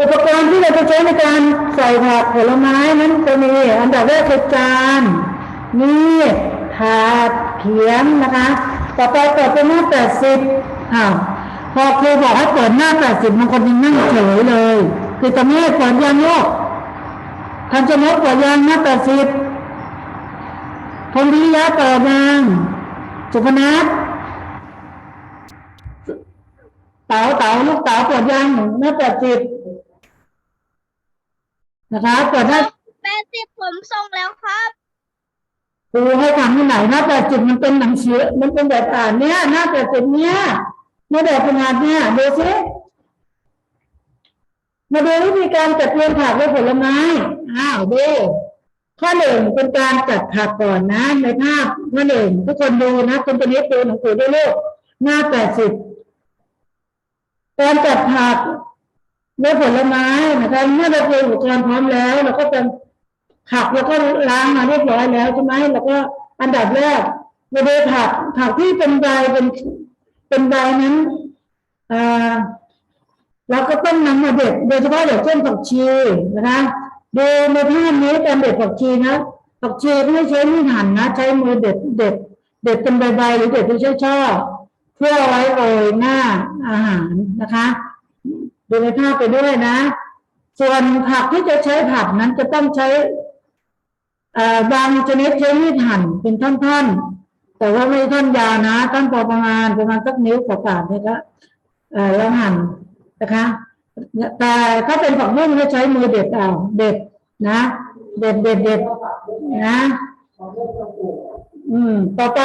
อุปกรณ์ที่เราจะใช้ในการใส่ผักผลไม้นั้นจะมีอันดับแรกคือจานมีถาดเขียงนะคะ ต่อไปเปิดเป็นหน้าแปดสิบอ้าวพอครูบอกให้เปิดหน้าแปดสิบบางคนยังนั่งเฉยเลย คือจะไม่ให้เปิดยังโลกทันจะลบเปิดยังหน้าแปดสิบพงพิริยะเปิดยังสุพนัท เต๋าเต๋าลูกเต๋าเปิดยังหน้าแปดสิบนะคะเปิดหน้าแปดสิบผมส่งแล้วครับครูให้ทำที่ไหนหน้าแปดสิบมันเป็นหนังสือมันเป็นแบบอ่านเนี้ยหน้าแปดสิบเนี้ยหน้าแบบทำงานเนี้ยดูสิมาดูวิธีการจัดเรียงผักและผลไม้อ้าวดูข้อหนึ่งเป็นการจัดผักก่อนนะในภาพข้อหนึ่งทุกคนดูนะคุณปนิดดูหนังสือด้วยลูกหน้าแปดสิบ การจัดผักและผลไม้นะคะเมื่อเราเตรียมอุปกรณ์พร้อมแล้วเราก็จะผักแล้วก็ล้างมาเรียบร้อยแล้วใช่ไหมแล้วก็อันดับแรกเราดูผักผักที่เป็นใบเป็นเป็นใบนั้นอ่าเราก็ต้องนำมาเด็ดโดยเฉพาะอย่างเช่นผักชีนะคะดูในภาพนี้การเด็ดผักชีนะผักชีไม่ใช้มีดหั่นนะ ใช้มือเด็ดเด็ดเด็ดเป็นใบๆหรือเด็ดเป็นช่อๆ พื่อไว้โรยหน้าอาหารนะคะ ดูในภาพไปด้วยนะ ส่วนผักที่จะใช้ผักนั้นจะต้องใช้บางชนิดใช้มีดหั่นเป็นท่อนๆ แต่ว่าไม่ท่อนยาวนะท่อนพอประมาณประมาณสักนิ้วกว่าๆนี่ยก็เอ่อแล้วหั่นนะคะ แต่ถ้าเป็นผักบุ้งก็ใช้มือเด็ดเอาเด็ดนะ เด็ดเด็ดเด็ดนะ อืมต่อไป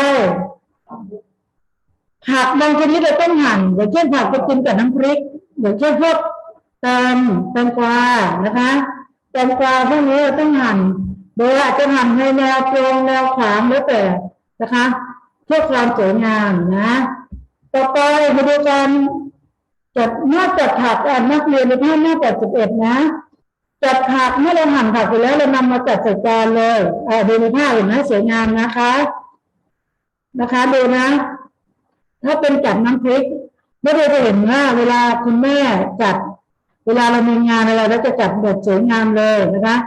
ผักบางชนิดเราต้องหั่นอย่างเช่นผักไปกินกับน้ำพริกอย่างเช่นพวกแตงแตงกวานะคะแตงกวาพวกนี้เราต้องหั่นโดยอาจจะหั่นในแนวตรงแนวขวางแล้วแต่นะคะเพื่อความสวยงามนะ ต่อไปมาดูการจัดเมื่อจัดผักอ่านนักเรียนในภาพหน้าแปดสิบเอ็ดนะจัดผักเมื่อเราหั่นผักไปแล้วเรานำมาจัดใส่จานเลยอ่าดูในภาพเห็นไหมสวยงามนะคะ นะคะดูนะ ถ้าเป็นจัดน้ำพริกไม่ได้จะเห็นว่าเวลาคุณแม่จัด เวลาเรามีงานอะไรแล้วจะจัดแบบสวยงามเลยนะคะ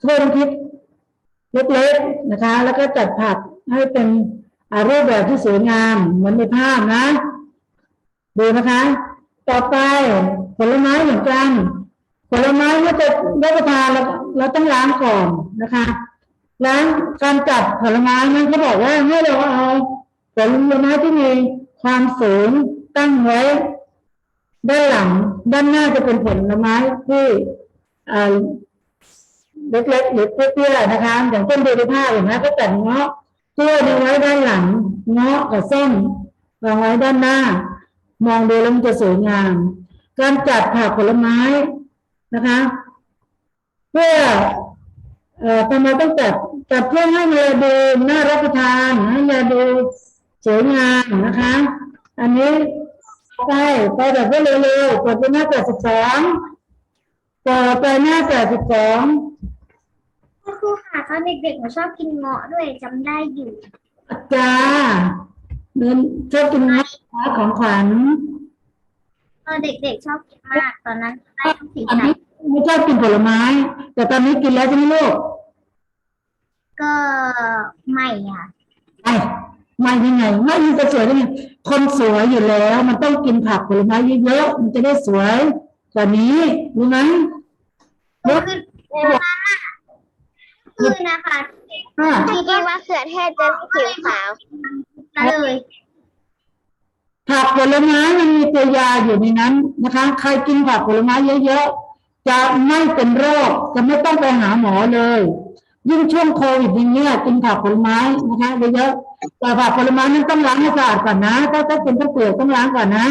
เพิ่มพริกเล็กๆนะคะ แล้วก็จัดผักให้เป็นอารูปแบบที่สวยงามเหมือนในภาพนะ ดูนะคะ ต่อไปผลไม้เหมือนกัน ผลไม้เมื่อจะรับประทานเราเราต้องล้างก่อนนะคะล้างการจัดผลไม้นั้นเขาบอกว่าให้เราเอาผลไม้ที่มี ความสูงตั้งไว้ ด้านหลัง ด้านหน้าจะเป็นผลไม้ที่เล็กๆหรือเตี้ยๆนะคะ อย่างเช่นดูในภาพเห็นไหมก็จัดเงาะกล้วยไว้ด้านหลัง เงาะกับส้มวางไว้ด้านหน้า มองดูแล้วมันจะสวยงาม การจัดผักผลไม้นะคะ เพื่อเอ่อทำไมต้องจัดจัดเพื่อให้มันดูน่ารับประทานให้มันดู สวยงามนะคะ อันนี้ไปไปแบบว่าเร็วๆกดไปหน้าแปดสิบสองต่อไปหน้าแปดสิบสองคุณครูค่ะตอนเด็กๆหนูชอบกินเงาะด้วยจำได้อยู่จ้าเดินชอบกินน้ำของขวัญตอนเด็กๆชอบกินมากตอนนั้นได้ทั้งสีอันสันนี้ไม่ชอบกินผลไม้ แต่ตอนนี้กินแล้วใช่ไหมลูกก็ไม่ค่ะ ไอ้ไม่ยังไงไม่ยังจะสวยได้ไงคนสวยอยู่แล้ว มันต้องกินผักผลไม้เยอะๆมันจะได้สวยกว่านี้รู้ไหมคือคือนะคะอ่าที่กินมะเขือเทศจะผิวขาวเลยผักผลไม้มันมีตัวยาอยู่ในนั้นนะคะ ใครกินผักผลไม้เยอะๆจะไม่เป็นโรคจะไม่ต้องไปหาหมอเลย ยิ่งช่วงโควิดอย่างเงี้ยกินผักผลไม้นะคะเยอะๆแต่ผักผลไม้นั้นต้องล้างให้สะอาดก่อนนะถ้าถ้ากินต้องเปลือกต้องล้างก่อนนะ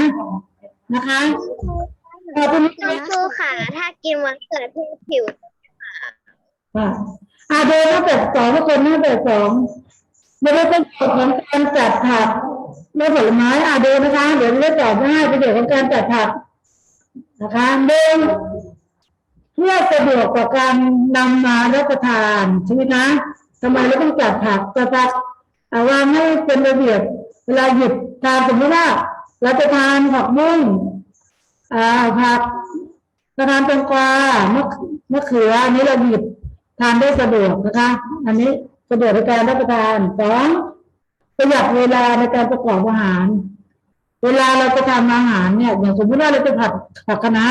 นะคะขอบคุณคุณครูค่ะถ้ากินมะเขือเทศผิวค่ะอ่าเดินหน้าแบบสองทุกคนหน้าแบบสองไม่ได้เป็นกฎของการจัดผักและผลไม้อ่าเดินนะคะ เดี๋ยวจะตอบให้ประโยชน์ของการจัดผักนะคะเดิน เพื่อสะดวกต่อการนำมารับประทานใช่ไหมคะทำไมเราต้องจัดผักจัดผักอ่าวางให้เป็นระเบียบเวลาหยิบทานสมมติว่าเราจะทานผักบุ้งอ่าผักกระทานแตงกวามะมะเขืออันนี้เราหยิบทานได้สะดวกนะคะ อันนี้สะดวกในการรับประทานสองประหยัดเวลาในการประกอบอาหาร เวลาเราจะทำอาหารเนี่ยอย่างสมมติว่าเราจะผัดผักคะน้า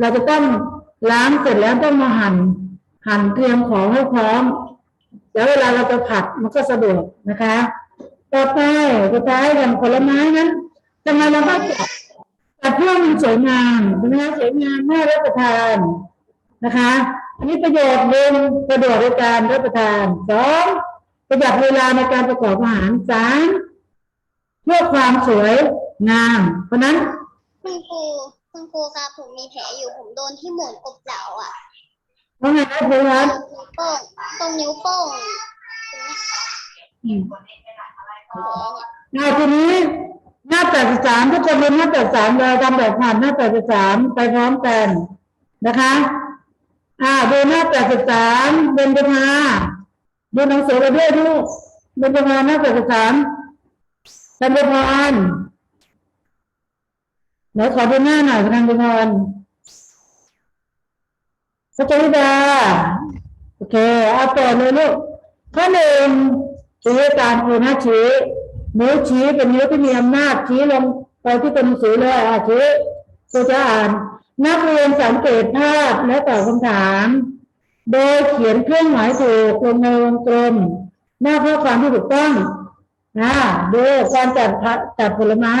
เราจะต้อง ล้างเสร็จแล้วต้องมาหั่นหั่นเตรียมของให้พร้อม แล้วเวลาเราจะผัดมันก็สะดวกนะคะต่อไปสุดท้ายอย่างผลไม้นั้นทำไมเราต้องจัดจัดเพื่อมันสวยงามใช่ไหมคะสวยงามน่ารับประทานนะคะ อันนี้ประโยชน์หนึ่งสะดวกในการรับประทานสองประหยัดเวลาในการประกอบอาหารสามเพื่อความสวยงาม เพราะฉะนั้น คุณครูคุณครูครับผมมีแผลอยู่ผมโดนที่หมุนกบเหลาอะเพราะไงนะครูครับนิ้วโป้งตรงนิ้วโป้งอืมแผลเนี่ยอ่าทีนี้หน้าแปดสิบสามทุกคนเรียนหน้าแปดสามเลยทำแบบผ่านหน้าแปดสิบสามไปพร้อมกันนะคะอ่าดูหน้าแปดสิบสามเบนจมาดูหนังสือเราด้วยลูกเบนจมาหน้าแปดสิบสามธัญพ รไหนขอดูหน้าหน่อยธัญพรพัชริดาโอเคเอาต่อเลยลูกข้อหนึ่งชี้การครูนะชี้นิ้วชี้เป็นนิ้วที่มีอำนาจชี้ลงไปที่ตัวหนังสือเลยอะชี้ครูจะอ่านนักเรียนสังเกตภาพและตอบคำถาม โดยเขียนเครื่องหมายถูกลงในวงกลมหน้าข้อความที่ถูกต้องนะดูการจัดผักจัดผลไม้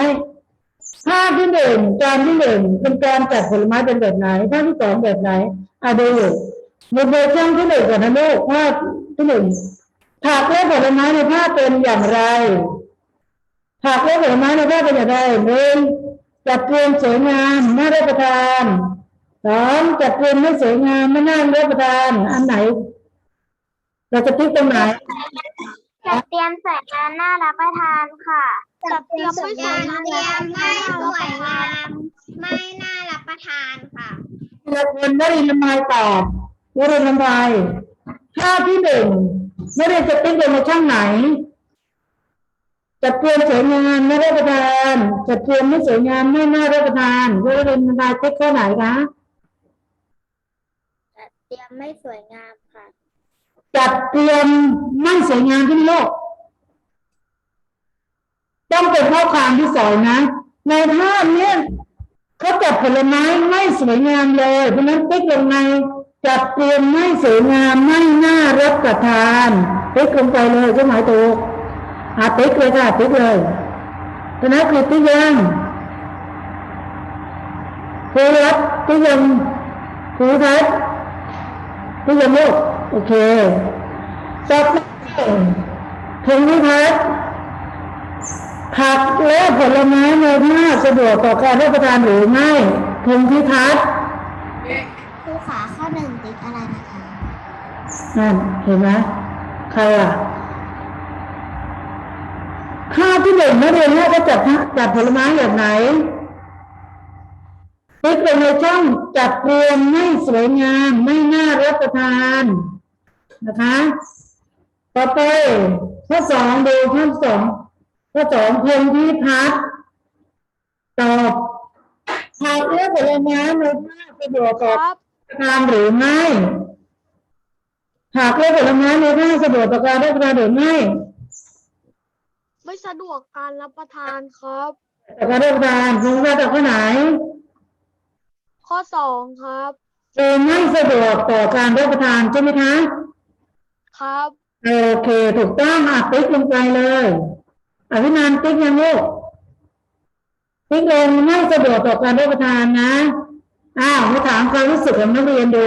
ภาพที่หนึ่งการที่หนึ่งเป็นการจัดผลไม้เป็นแบบไหนภาพที่สองแบบไหนอะดูในเวอร์ชันที่หนึ่งก่อนนะลูกภาพที่หนึ่งผักและผลไม้ในภาพเป็นอย่างไรผักและผลไม้ในภาพเป็นอย่างไรหนึ่งจัดเตรียมสวยงามน่ารับประทานสองจัดเตรียมไม่สวยงามไม่น่ารับประทาน อันไหน เราจะติ๊กตรงไหนจัดเตรียมใส่งานน่ารับประทานค่ะ จัดเตรียมไม่สวยงามไม่สวยงามไม่น่ารับประทานค่ะทีละคนนักเรียนละไมายตอบนักเรียนละไมายภาพที่หนึ่งนักเรียนจะติ๊กลงมาช่องไหนจัดเตรียมสวยงามไม่รับประทานจัดเตรียมไม่สวยงามไม่น่ารับประทานนักเรียนละไมายติ๊กข้อไหนคะจัดเตรียมไม่สวยงามค่ะจัดเตรียมไม่สวยงามที่โลก ต้องเป็นข้อความที่สองนะ ในภาพเนี้ยเขาจัดผลไม้ไม่สวยงามเลยเพราะนั้นติ๊กลงในจัดเตรียมไม่สวยงามไม่น่ารับประทานติ๊กลงไปเลยก็หมายถูกอาติ๊กเลยค่ะติ๊กเลยเพราะฉะนั้นคือติ๊กยังครูรัตติ๊กยังครูทัศน์ติ๊กยังลูกโอเคต่อไปพงวิพัฒน์ ผักและผลไม้ในภาพสะดวกต่อการรับประทานหรือไม่พงพิพัฒน์ครูขาข้อหนึ่งติ๊กอะไรนะคะนั่นเห็นไหมใครอะข้าที่หนึ่งนักเรียนเนี่ยก็จัดจัดผลไม้แบบไหนติ๊กลงในช่องจัดเตรียมไม่สวยงามไม่น่ารับประทานนะคะ ต่อไปข้อสองดูข้อสอง ข้อสองพงพิพัฒน์ตอบผักและผลไม้ในภาพสะดวกต่อทานหรือไม่หากเลือกผลไม้ในภาคสะดวกต่อการรับประทานหรือไม่ไม่สะดวกการรับประทานครับต่อการรับประทานคุณว่าจากข้อไหน ข้อสองครับเออไม่สะดวกต่อการรับประทานใช่ไหมคะครับโอเค ถูกต้องอะติ๊กลงไปเลย อภินันท์ติ๊กยังลูกติ๊กลงไม่สะดวกต่อการรับประทานนะอ้าวมาถามความรู้สึกของนักเรียนดู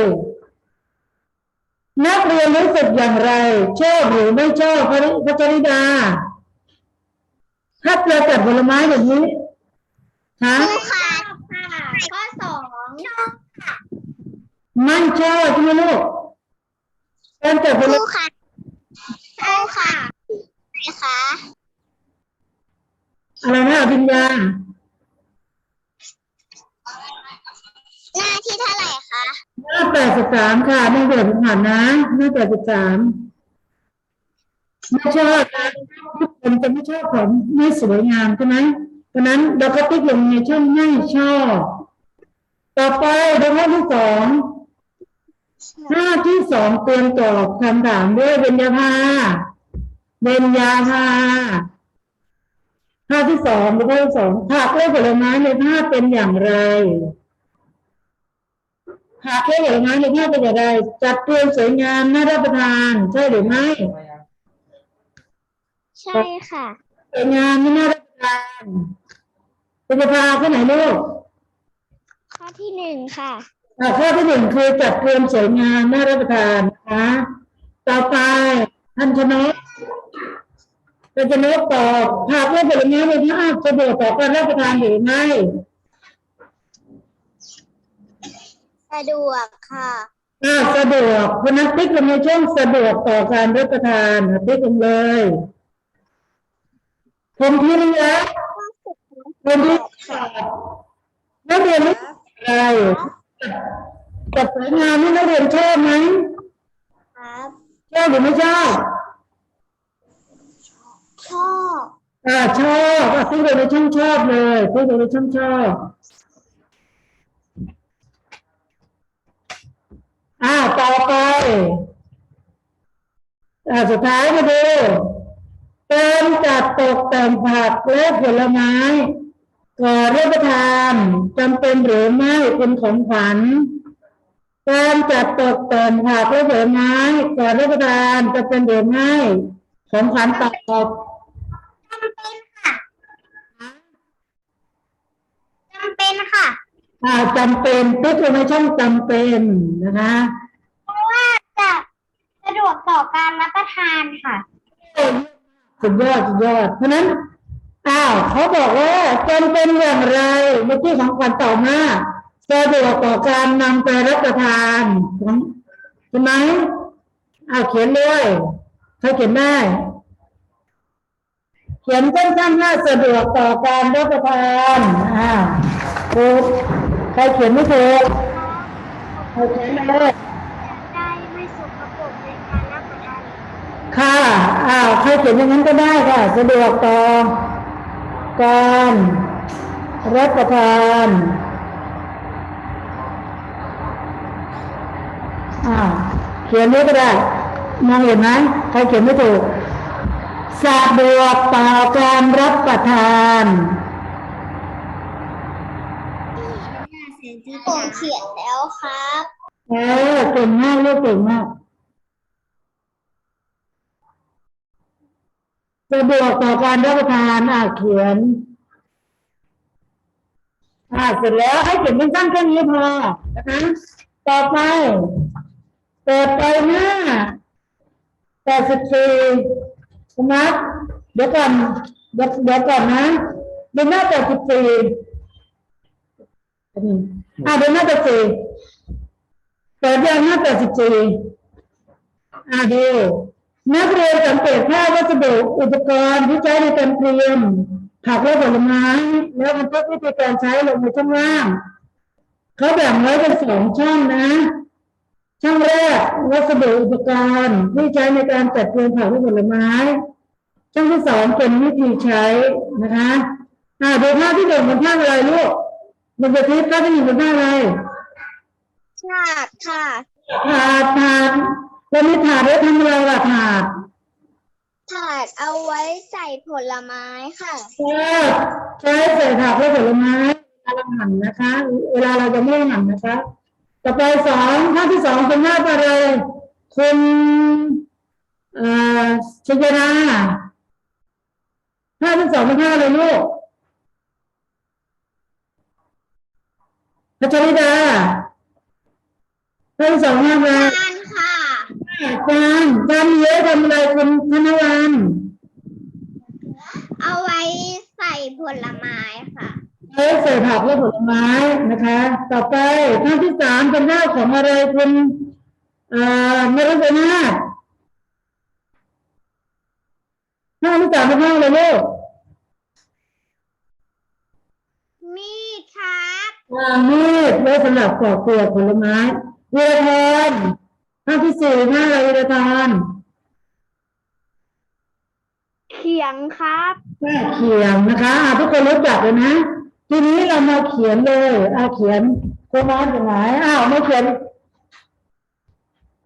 นักเรียนรู้สึกอย่างไรชอบหรือไม่ชอบพระพัชริดา ถ้าเจอจัดผลไม้แบบนี้ฮะครูขาข้อสองชอบไม่ชอบใช่ไหมลูกการจัดผคลรูไม้ค่ะครูค่ะนะคะ อะไรนะอภิญญา หน้าที่เท่าไหร่คะ หน้าแปดสิบสามค่ะหน้าแปดสิบสามนะ หน้าแปดสิบสามไม่ชอบนะทุกคนจะไม่ชอบของไม่สวยงามใช่ไหมเพราะฉะนั้นเราก็ติ๊กลงในช่องไม่ชอบ ต่อไปดูหน้าที่สองหน้าที่สองเตรียมตอบคำถามด้วยเบญญาภาเบญญาภา ภาพที่สองดูภาพที่สองผักและผลไม้ในภาพเป็นอย่างไรผักและผลไม้ในภาพเป็นอย่างไร จัดเตรียมสวยงามน่ารับประทานใช่หรือไม่ใช่ค่ะสวยงามน่ารับประทานเบญญาภาข้อไหนลูกข้อที่หนึ่งค่ะอะข้อที่หนึ่งคือจัดเตรียมสวยงามน่ารับประทานนะคะต่อไปท่านชนก ท่านชนกตอบหากว่าผลไม้ในภาพสะดวกต่อการรับประทานหรือไม่สะดวกค่ะอ่าสะดวกเพราะนักติ๊กลงในช่องสะดวกต่อการรับประทานติ๊กลงเลยผมพิมพ์แล้วผมพิมพ์นักเรียนไม่อะไรจัดสวยงามนี่นักเรียนชอบไหมครับชอบหรือไม่ชอบ ชอบ อ่าชอบอะซื้อเลยในช่องชอบเลยซื้อเลยในช่องชอบอ่าต่อไปอ่าสุดท้ายมาดูการจัดตกแต่งผักและผลไม้ก่อนรับประทานจำเป็นหรือไม่เป็นของขวัญการจัดตกแต่งผักและผลไม้ก่อนรับประทานจะเป็นหรือไม่ของขวัญตอบ จำเป็นค่ะจำเป็นค่ะ อ่าจำเป็นติ๊กลงในช่องจำเป็นนะคะเพราะว่าจะสะดวกต่อการรับประทานค่ะสุดยอดสุดยอดเพราะฉะนั้นอ้าวเขาบอกว่าจำเป็นอย่างไรเมื่อกี้ของขวัญต่อมาสะดวกต่อการนำไปรับประทานใช่ไหมอ้าวเขียนเลยใครเขียนได้เขียนสั้นๆว่าสะดวกต่อการรับประทานอ้าวถูกใค รเขียนไม่ถูกใครเขียนเลยได้ไม่สกปรกในการรับประทานค่ะ อ้าว ใครเขียนอย่างนั้นก็ได้ค่ะ สะดวกต่อ การรับประทานอ้าว เขียนนี้ก็ได้ มองเห็นไหมใครเขียนไม่ถูก สะดวกต่อการรับประทาน ผมเขียนแล้วครับเออเก่งมากลูกเก่งมากสะดวกต่อการรับประทานอ่าเขียน อ่าเสร็จแล้วให้เขียนเป็นสั้นแค่นี้พอนะคะต่อไป เปิดไปหน้าแปดสิบสี่คุณนัเดี๋ยวก่อนเดี๋ยวเดี๋ยวก่อนนะดูหน้าแปดสิบสี่ อ่าดูหน้าแปดสิบสี่เปิดยังหน้าแปดสิบสี่อ่าดูนักเรียนสังเกตภาพวัสดุอุปกรณ์ที่ใช้ในการเตรียมผักและผลไม้แล้วบันทึกวิธีการใช้ลงในช่องล่างเขาแบ่งไว้เป็นสองช่องนะช่องแรกวัสดุอุปกรณ์ที่ใช้ในการจัดเตรียมผักและผลไม้ ช่องที่สองเป็นวิธีใช้นะคะอ่าดูภาพที่หนึ่งเป็นภาพอะไรลูก มันจะทิศภาพที่หนึ่งเป็นภาพอะไรฉาดค่ะ ถาดถาดแล้วมีถาดไว้ทำอะไรล่ะถาดถาดเอาไว้ใส่ผลไม้ค่ะ เออใช้ใส่ผักและผลไม้เวลาเราหั่นนะคะ เวลาเราจะไม่ได้หั่นนะคะ ต่อไปสองภาพที่สองเป็นภาพอะไรคุณเอ่อชยนาภาพที่สองเป็นภาพอะไรลูก พัชริดาภาพที่สองภาพอะไรจานค่ะจานจานเยอะทำอะไรคุณธนวันเอาไว้ใส่ผลไม้ค่ะเอ้ใส่ผักและผลไม้นะคะ ต่อไปภาพที่สามเป็นภาพของอะไรคุณเอ่อนรัตนาถภาพที่สามเป็นภาพอะไรลูก มีด ครับวางมีดไว้สำหรับปอกเปลือกผลไม้วีรทรภาพที่สี่ภาพอะไรวีรทรเขียงครับแม่เขียนนะคะอะทุกคนรู้จักเลยนะ ทีนี้เรามาเขียนเลยอาเขียนโคมาอยู่ไหนอ้าวไม่เขียน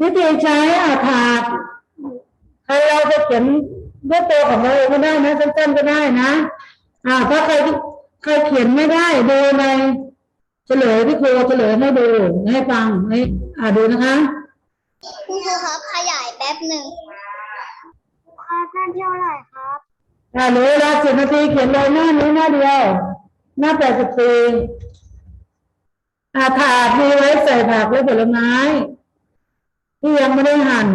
วิธีใช้อ่าถาดใครเราจะเขียนด้วยตัวของเราเองก็ได้นะสั้นๆก็ได้นะอ่าถ้าใครใครเขียนไม่ได้ดูใน เฉลยที่ครูเฉลยให้ดูให้ฟังให้อ่าดูนะคะคุณครูครับขยายแป๊บหนึ่งค่าแป๊บเท่าไหร่ครับอ่าเหลือเวลาสิบนาทีเขียนเลยหน้านี้หน้าเดียว หน้าแปดสิบสี่อาถาดมีไว้ใส่ผักและผลไม้ ที่ยังไม่ได้หั่น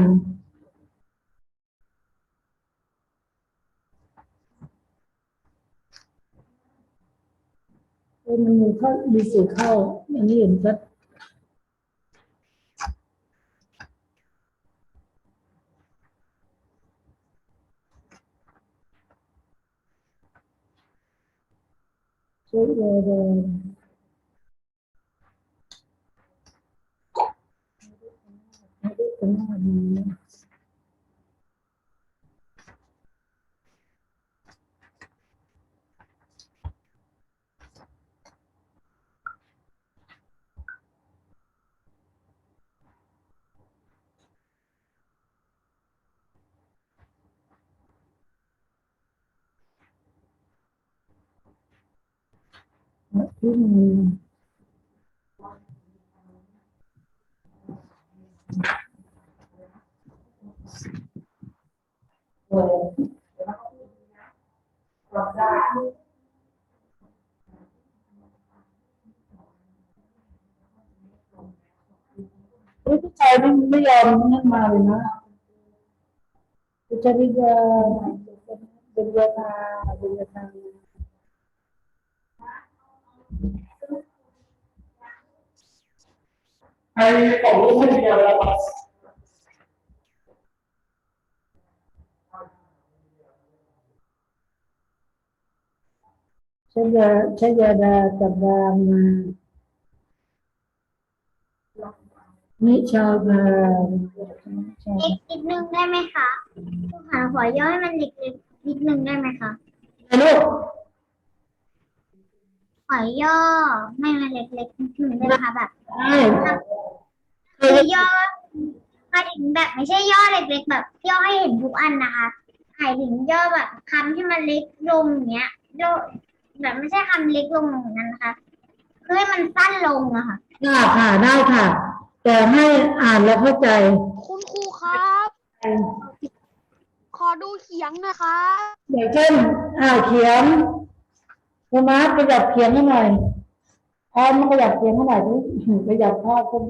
เอ้ย มันมีเข้ามีสีเข้าอันนี้เห็นชัดช่วยเลยเลยไม่ได้เป็นหน้าดีนะ ที่มีผู้ชายไม่ไม่ยอมนั่นมาเลยนะผู้ชายที่จะเป็นยาทาเป็นยาทา ให้ของลูกให้เดียวแล้วครับใช้ยาใช้ยาดากับบางมานิชาบาเล็กนิดนึงได้ไหมคะคุณหาขอย่อให้มันเล็กๆนิดนึงได้ไหมคะไอ้ลูกขอย่อให้มันเล็กๆนิดนึงได้ไหมคะแบบได้ คือย่อหมายถึงแบบไม่ใช่ย่อเล็กๆแบบย่อให้เห็นทุกอันนะคะหมายถึงย่อแบบคำที่มันเล็กลงอย่างเงี้ยย่อแบบไม่ใช่คำเล็กลงอย่างนั้นนะคะเพื่อให้มันสั้นลงอะค่ะได้ค่ะได้ค่ะ แต่ให้อ่านแล้วเข้าใจ คุณครูครับ ขอดูเขียงหนะคะอย่างเช่นอ่าเขียนโทมัสขยับเขียนให้หน่อยพร้อมขยับเขียนให้หน่อยดิขยับภาพขึ้น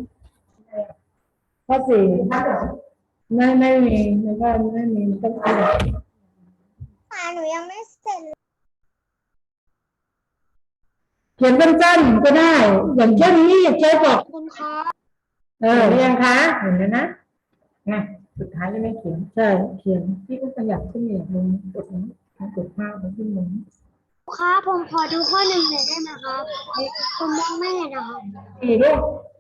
ข้อสี่ไม่ไม่มีไม่ได้ไม่มีมันต้องขยับค่ะหนูยังไม่เสร็จเขียนสั้นๆก็ได้ อย่างเช่นนี่ใช้บอกคุณครับเออเห็นหรือยังคะเห็นแล้วนะนะสุดท้ายยังไม่เขียนใช่เขียนพี่ก็ขยับขึ้นเหยียบลงกดนี้กดภาพมันขึ้นลงครับผมขอดูข้อหนึ่งหน่อยได้ไหมครับผมมองไม่เห็นนะครับสี่ลูกป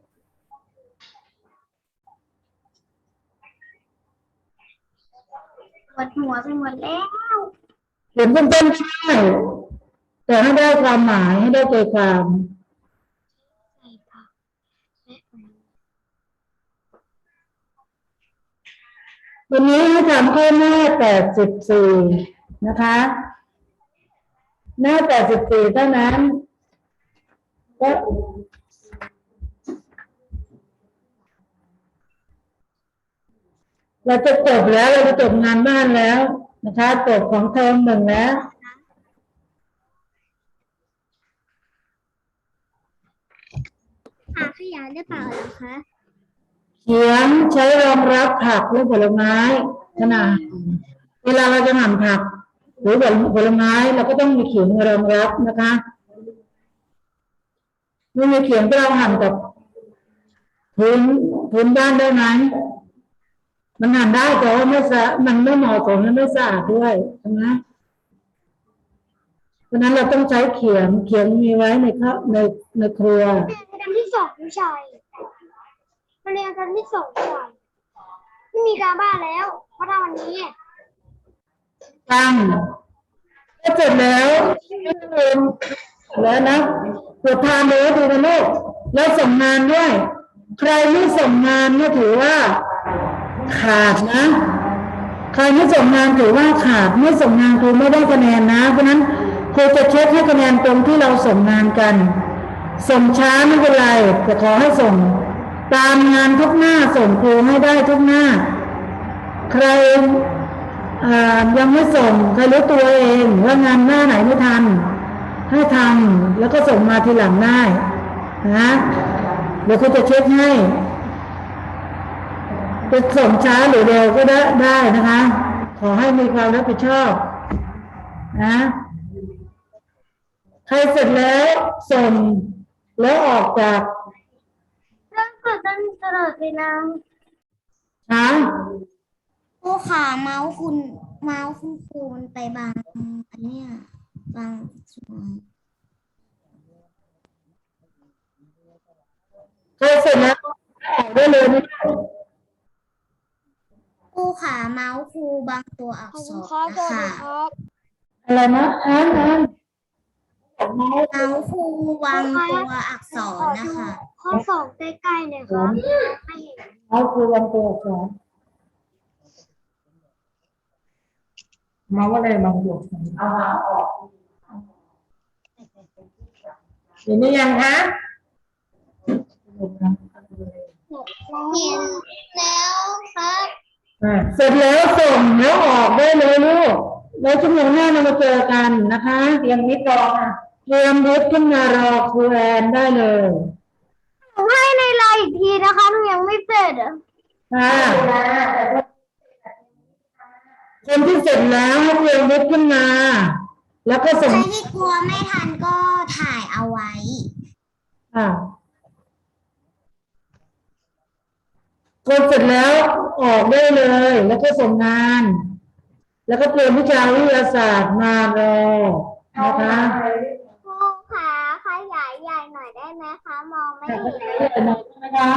วดหัวไปหมดแล้ว เขียนสั้นๆก็ได้แต่ให้ได้ความหมายให้ได้ใจความวันนี้ให้ทำข้อหน้าแปดสิบสี่นะคะ หน้าแปดสิบสี่เท่านั้นก็ เราจะจบแล้วเราจะจบงานบ้านแล้วนะคะจบของเทอมหนึ่งแล้วหาขยะได้เปล่าเหรอคะเขียนใช้รองรับผักและผลไม้ขนาดเวลาเราจะหั่นผัก หรือผลไม้เราก็ต้องมีเขียงรองรับนะคะไม่มีเขียงก็เราหั่นกับพื้นพื้นบ้านได้ไหม มันหั่นได้แต่ว่าไม่สะมันไม่เหมาะสมและไม่สะอาดด้วยใช่ไหมเพราะฉะนั้นเราต้องใช้เขียงเขียงมีไว้ในข้าในในครัวเรียนที่สองผู้ชายมาเรียนกันที่สองผู้ชายไม่มีการบ้านแล้ว เพราะถ้าวันนี้ตั้งก็เสร็จแล้วแล้วนะตรวจทานเลยดูนะลูกแล้วส่งงานด้วย ใครไม่ส่งงานเนี่ยถือว่า ขาดนะใครไม่ส่งงานถือว่าขาดไม่ส่งงานครูไม่ได้คะแนนนะ เพราะนั้นครูจะเช็คให้คะแนนตรงที่เราส่งงานกัน ส่งช้าไม่เป็นไรแต่ขอให้ส่ง ตามงานทุกหน้าส่งครูให้ได้ทุกหน้า ใครยังไม่ส่งใครรู้ตัวเองว่างานหน้าไหนไม่ทันให้ทำแล้วก็ส่งมาทีหลังได้นะเดี๋ยวครูจะเช็คให้ จะส่งช้าหรือเร็วก็ได้ได้นะคะ ขอให้มีความรับผิดชอบนะใครเสร็จแล้วส่งแล้วออกจากเรื่องเกิดตั้งตลอดเวลาช้าครูขาเมาส์คุณเมาส์คุณครูมันไปบางอันเนี้ยบางส่วนใครเสร็จแล้วออกได้เลยนะ ครูขาเมาส์ครูบางตัวอักขอบษคุณรครับสนะวัสดีคะครับ อะไรนะอ่านอ่านเมาส์ครูบางตัวอักษรนะคะ ข้อสองใกล้ๆเลยครับไม่เห็นเอาคือวันตัวอักษรมาว่าอะไรบางบวกเอามาออกเห็นหรือยังคะเห็นแล้วครับอ่า เสร็จแล้วส่งแล้วออกได้เลยลูกแล้วชั่วโมงหน้าเรามาเจอกันนะคะเตรียมนิดรอค่ะเตรียมรุดขึ้นมารอครูแอนได้เลยหนูให้ในไลน์อีกทีนะคะหนูยังไม่เสร็จอะค่ะคนที่เสร็จแล้วให้เตรียมรุดขึ้นมา แล้วก็ส่งใครที่กลัวไม่ทันก็ถ่ายเอาไว้อ่า คนเสร็จแล้วออกได้เลย แล้วก็ส่งงาน แล้วก็เตรียมวิชาวิทยาศาสตร์มารอนะคะครูขาขยายใหญ่หน่อยได้ไหมคะ มองไม่แต่เห็ก็นใช้เลยนะคะ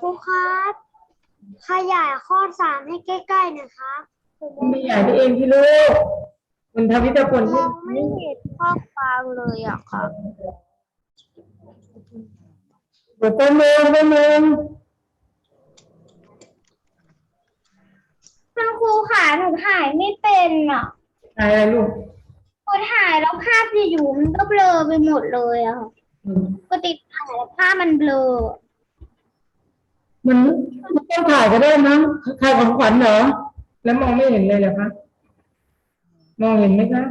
ครูครับขยายข้อสามให้ใกล้ๆนะครับไม่ใหญ่ไปเองที่ลูก คุณทวิตพลมที่องไม่เห็นข้อความเลยอะครับเดี๋ยวแป๊บนึงแป๊บนึงคุณครูขาหนูถ่ายไม่เป็นอะอะไรลูกพอถ่ายแล้วภาพจะอยู่มันก็เบลอไปหมดเลยอะค่ะอืมปกติถ่ายแล้วภาพมันเบลอมันมันต้องถ่ายก็ได้มั้งใครของขวัญเหรอ แล้วมองไม่เห็นเลยเหรอคะ มองเห็นไหมคะ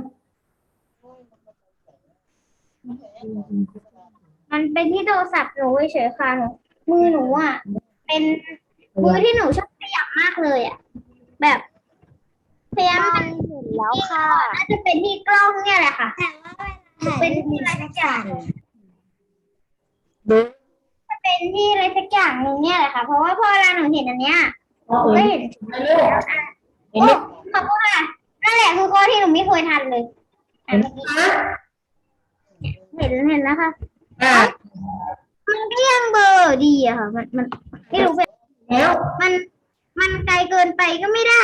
มันเป็นที่โทรศัพท์หนูเฉยๆค่ะหนูมือหนูอะเป็นมือที่หนูชอบขยับมากเลยอะ แบบพยายามจะเห็นแล้วค่ะน่าจะเป็นที่กล้องเนี่ยแหละค่ะแต่ว่าเวลาเป็ถ่ายนรูปที่มันอะไรจะสักอย่างสั่นดูจะเป็นที่อะไรสักอย่างหนึ่งเนี่ยแหละค่ะ เพราะว่าพอเวลาหนูเห็นอันเนี้ยอ๋อหนูเอก็อเห็นไหมลูกโอ้ขอบคุณค่ะ นั่นแหละคือข้อที่หนูไม่เคยทันเลยอันเมื่อกี้นะเห็นเห็นแล้วค่ะอ่ามันก็ยังเบลอร์ดีอะค่ะ มันมันไม่รู้เป็นแล้วมัน มันไกลเกินไปก็ไม่ได้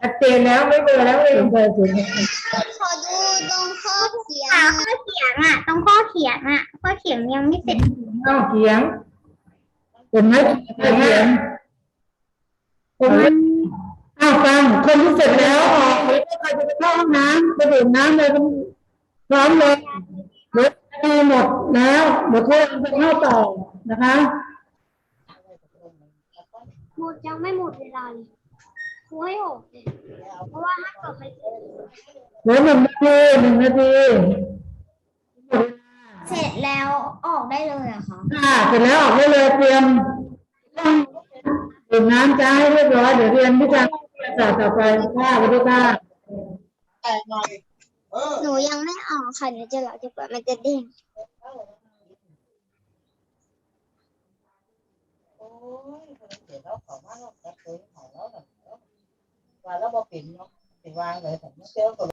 ชัดเจนแล้วไม่เบลอแล้วเลยถึงเบอร์ถึงขอดูตรงข้อเขียอ่านข้อเขียนอะตรงข้อเขียนอะข้อเขียนยังไม่เสร็จเอ้าเขียงเห็นไหมเขียนเขียนเห็นไหม อ้าวฟังคนที่เสร็จแล้วออกเลยถ้าใครจะไปเข้าห้องน้ำไปดื่มน้ำเลยก็พร้อมเลยเดี๋ยวมีหมดแล้วเดี๋ยวครูจะเข้าต่อนะคะหมดยังไม่หมดเวลาเลยครูให้หกเลยเพราะว่าถ้าเกิดใครเสร็จเหลือหนึ่งนาทีหนึ่งนาทีเสร็จแล้วออกได้เลยเหรอะคะค่ะเสร็จแล้วออกได้เลยเตรียมดื่มน้ำจ้าให้เรียบร้อยเดี๋ยวเรียนวิชา วิทยาศาสตร์ต่อไปค่ะไปด้วยค่ะหนูยังไม่ออกค่ะเดี๋ยวจะหลับจะเปิดมันจะเด้ง và nó bao tiền nó thì vang lại thành nó kéo còn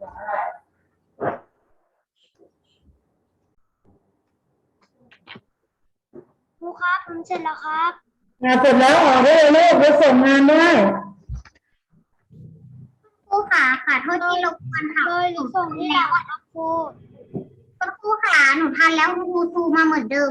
ครูครับผมเสร็จแล้วครับงานเสร็จแล้วออกได้เลยลูกไปส่งงานได้ครูขาะค่ะโทษที่รบกวนค่ะเลยส่งแล้วอะครูครูขาหนูทานแล้วครูซูมาเหมือนเดิม